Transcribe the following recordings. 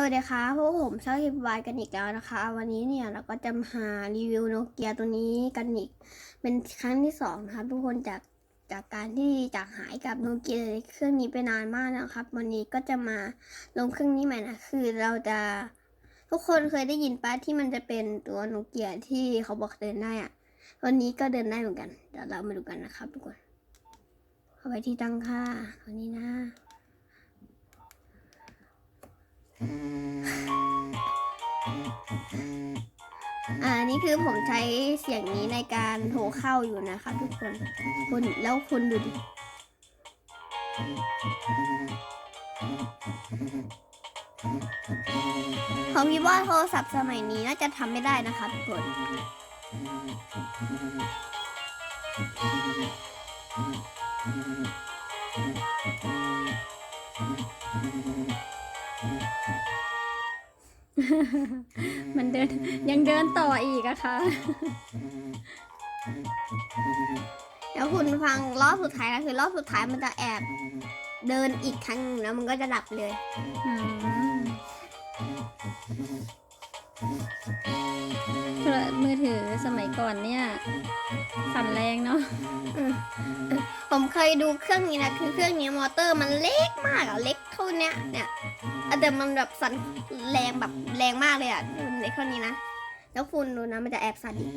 สวัสดีค่ะพวกผมชอบฮิปวายกันอีกแล้วนะคะ วันนี้เนี่ยเราก็จะมารีวิวโนเกียตัวนี้กันอีก เป็นครั้งที่สองนะครับทุกคนจากจากการที่จากหายกับโนเกียเครื่องนี้ไปนานมากนะครับ วันนี้ก็จะมาลงเครื่องนี้ใหม่นะคือเราจะทุกคนเคยได้ยินป้าที่มันจะเป็นตัวโนเกียที่เขาบอกเดินได้อะวันนี้ก็เดินได้เหมือนกันเดี๋ยวเรามาดูกันนะครับทุกคน เข้าไปที่ตั้งค่าตัวนี้นะ อ่านี่คือผมใช้เสียงนี้ในการโทรเข้าอยู่นะครับทุกคนคุณแล้วคุณดูดิผมคิดว่าโทรศัพท์สมัยนี้น่าจะทำไม่ได้นะคะทุกคน มันเดินยังเดินต่ออีกอะค่ะแล้วคุณฟังรอบสุดท้ายก็คือรอบสุดท้ายมันจะแอบเดินอีกครั้งหนึ่งแล้วมันก็จะดับเลย อืมโทร มือถือสมัยก่อนเนี่ย สั่นแรงเนาะผมเคยดูเครื่องนี้นะคือเครื่องนี้มอเตอร์มันเล็กมากอะเล็กเท่าเนี้ยเนี่ยแต่มันแบบสั่นแรงแบบแรงมากเลยอะเล็กเท่านี้นะแล้วคุณดูนะมันจะแอบสั่นอีก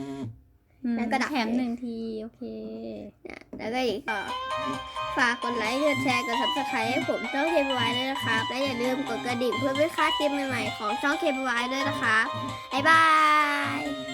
อืมแล้วก็ดับแถมหนึ่งทีโอเคเนี่ยแล้วก็อีกก็ฝากกดไลค์กดแชร์กดซับสไครต์ให้ผมช่องเคปไว้ด้วยนะครับ และอย่าลืมกดกระดิ่งเพื่อไม่พลาดคลิปใหม่ๆของช่องเคปไว้ด้วยนะครับบ๊ายบาย